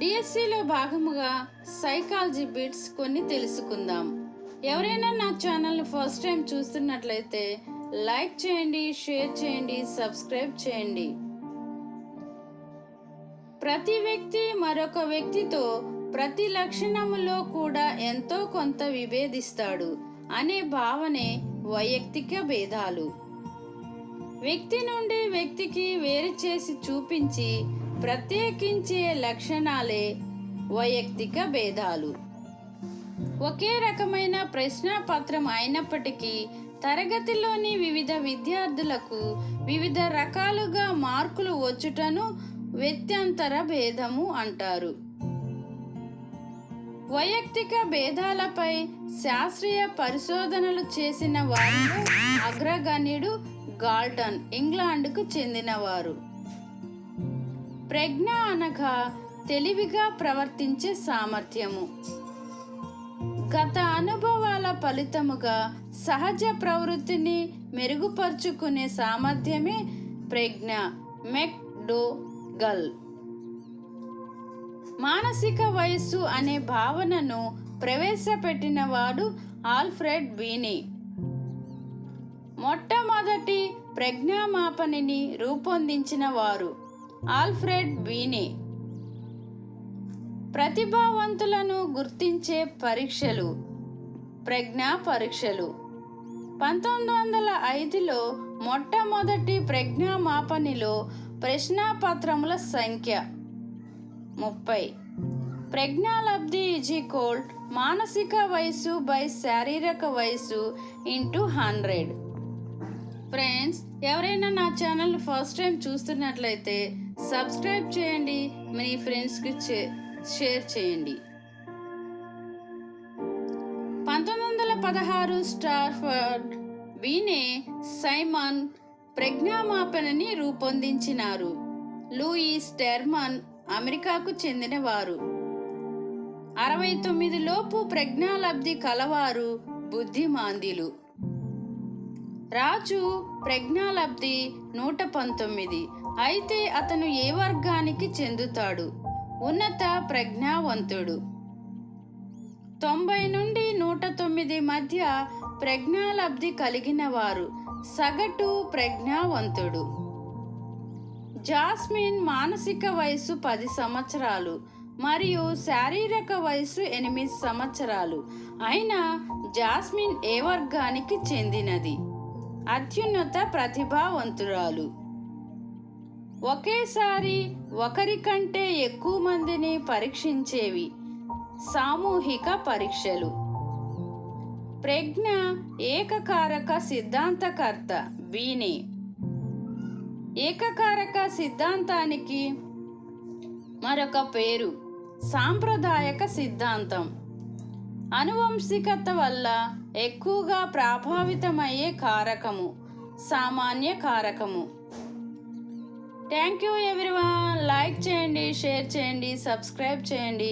డిఎస్సిలో భాగముగా psychology bits కొన్ని తెలుసుకుందాం. ఎవరైనా నా ఛానల్ని ఫస్ట్ టైం చూస్తున్నట్లయితే లైక్ చేయండి షేర్ చేయండి సబ్స్క్రైబ్ చేయండి. ప్రతి వ్యక్తి మరొక వ్యక్తితో ప్రతి లక్షణములో కూడా ఎంతో కొంత విభేదిస్తాడు అనే భావనే వైయక్తిక భేదాలు. వ్యక్తి నుండి వ్యక్తికి వేరు చేసి చూపించి ప్రత్యేకించే లక్షణాలే వైయక్తిక భేదాలు. ఒకే రకమైన ప్రశ్నాపత్రం అయినప్పటికీ తరగతిలోని వివిధ విద్యార్థులకు వివిధ రకాలుగా మార్కులు వచ్చుటను వ్యత్యంతర భేదము అంటారు. వైయక్తిక భేదాలపై శాస్త్రీయ పరిశోధనలు చేసిన వారిలో అగ్రగణ్యుడు గాల్టన్ ఇంగ్లాండ్కు చెందినవారు. ప్రజ్ఞ అనగా తెలివిగా ప్రవర్తించే సామర్థ్యము. గత అనుభవాల ఫలితముగా సహజ ప్రవృత్తిని మెరుగుపరుచుకునే సామర్థ్యమే ప్రజ్ఞ. మెక్ డో గల్ మానసిక వయస్సు అనే భావనను ప్రవేశపెట్టినవాడు ఆల్ఫ్రెడ్ బీనీ. మొట్టమొదటి ప్రజ్ఞామాపణిని రూపొందించిన వారు ఆల్ఫ్రెడ్ బీనే ప్రతిభావంతులను గుర్తించే పరీక్షలు ప్రజ్ఞా పరీక్షలు. పంతొమ్మిది వందల ఐదులో మొట్టమొదటి ప్రజ్ఞామాపనిలో ప్రశ్నాపత్రముల సంఖ్య ముప్పై. ప్రజ్ఞాలబ్ధి ఈజ్ ఈక్వల్ మానసిక వయసు బై శారీరక వయసు ఇంటూ హండ్రెడ్. ఫ్రెండ్స్ ఎవరైనా నా ఛానల్ ఫస్ట్ టైం చూస్తున్నట్లయితే సబ్స్క్రైబ్ చేయండి. మీ ఫ్రెండ్స్కి షేర్ చేయండి. పంతొమ్మిది వందల పదహారు స్టార్ఫర్డ్ వీనే సైమన్ ప్రజ్ఞామాపణని రూపొందించినారు. లూయిస్ టెర్మన్ అమెరికాకు చెందినవారు. అరవై తొమ్మిది లోపు ప్రజ్ఞాలబ్ధి కలవారు బుద్ధిమాంద్యులు. రాజు ప్రజ్ఞాలబ్ధి నూట పంతొమ్మిది. అయితే అతను ఏ వర్గానికి చెందుతాడు? ఉన్నత ప్రజ్ఞావంతుడు. తొంభై నుండి నూట తొమ్మిది మధ్య ప్రజ్ఞాలబ్ధి కలిగిన వారు సగటు ప్రజ్ఞావంతుడు. జాస్మిన్ మానసిక వయసు పది సంవత్సరాలు మరియు శారీరక వయసు ఎనిమిది సంవత్సరాలు. అయినా జాస్మిన్ ఏ వర్గానికి చెందినది? అత్యున్నత ప్రతిభావంతురాలు. ఒకేసారి ఒకరికంటే ఎక్కువ మందిని పరీక్షించేవి సామూహిక పరీక్షలు. ప్రజ్ఞ ఏకకారక సిద్ధాంతకర్త బీనే ఏకకారక సిద్ధాంతానికి మరొక పేరు సాంప్రదాయక సిద్ధాంతం. అనువంశికత వల్ల ఎక్కువగా ప్రభావితమయ్యే కారకము సామాన్య కారకము. థ్యాంక్ యూ ఎవ్రీవన్ లైక్ చేయండి షేర్ చేయండి సబ్స్క్రైబ్ చేయండి.